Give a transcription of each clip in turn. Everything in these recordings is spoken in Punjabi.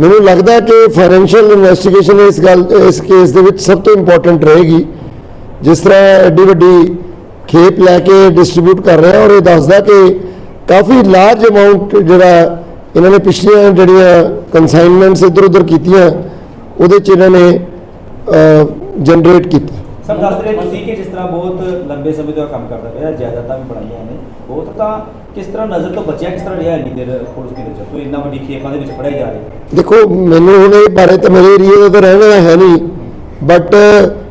ਮੈਨੂੰ ਲੱਗਦਾ ਕਿ ਫਾਈਨੈਂਸ਼ੀਅਲ ਇਨਵੈਸਟੀਗੇਸ਼ਨ ਇਸ ਗੱਲ, ਇਸ ਕੇਸ ਦੇ ਵਿੱਚ ਸਭ ਤੋਂ ਇੰਪੋਰਟੈਂਟ ਰਹੇਗੀ। ਜਿਸ ਤਰ੍ਹਾਂ ਐਡੀ ਵੱਡੀ ਖੇਪ ਲੈ ਕੇ ਡਿਸਟ੍ਰੀਬਿਊਟ ਕਰ ਰਿਹਾ ਔਰ ਇਹ ਦੱਸਦਾ ਕਿ ਕਾਫੀ ਲਾਰਜ ਅਮਾਉਂਟ ਜਿਹੜਾ ਇਹਨਾਂ ਨੇ ਪਿਛਲੀਆਂ ਜਿਹੜੀਆਂ ਕਨਸਾਈਨਮੈਂਟਸ ਇੱਧਰ ਉੱਧਰ ਕੀਤੀਆਂ, ਉਹਦੇ ਚ ਇਹਨਾਂ ਨੇ ਜਨਰੇਟ ਕੀਤਾ। ਸਰ, ਦੱਸ ਰਹੇ ਤੁਸੀਂ ਕਿ ਜਿਸ ਤਰ੍ਹਾਂ ਬਹੁਤ ਲੰਬੇ ਸਮੇਂ ਤੋਂ ਕੰਮ ਕਰਦਾ ਪਿਆ, ਜਾਇਦਾਦਾਂ ਵੀ ਬਣਾਈਆਂ ਨੇ। ਬਹੁਤ ਤਾਂ ਕਿਸ ਤਰ੍ਹਾਂ ਨਜ਼ਰ ਤੋਂ ਬਚਿਆ, ਕਿਸ ਤਰ੍ਹਾਂ ਰਿਹਾ ਇੰਨੀ ਦੇਰ ਪੁਲਿਸ ਦੇ ਵਿੱਚ? ਕੋਈ ਇੰਨਾ ਵੱਡੀ ਖੇਪਾਂ ਦੇ ਵਿੱਚ ਫੜਿਆ ਜਾ ਰਿਹਾ? ਦੇਖੋ, ਮੈਨੂੰ ਹੁਣ ਇਹ ਬਾਰੇ ਤਾਂ ਮੇਰੇ ਏਰੀਏ ਦਾ ਤਾਂ ਰਹਿਣਾ ਹੈ ਨਹੀਂ। ਬਟ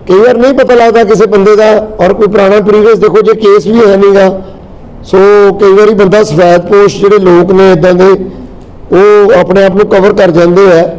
ਕਈ ਵਾਰ ਨਹੀਂ ਪਤਾ ਲੱਗਦਾ ਕਿਸੇ ਬੰਦੇ ਦਾ ਔਰ ਕੋਈ ਪੁਰਾਣਾ ਪ੍ਰੀਵੀਅਸ ਦੇਖੋ ਜੇ ਕੇਸ ਵੀ ਹੈ ਨਹੀਂਗਾ। ਸੋ ਕਈ ਵਾਰੀ ਬੰਦਾ ਸਫੈਦ ਪੋਸ਼ ਜਿਹੜੇ ਲੋਕ ਨੇ ਇਦਾਂ ਦੇ, ਉਹ ਆਪਣੇ ਆਪ ਨੂੰ ਕਵਰ ਕਰ ਜਾਂਦੇ ਆ।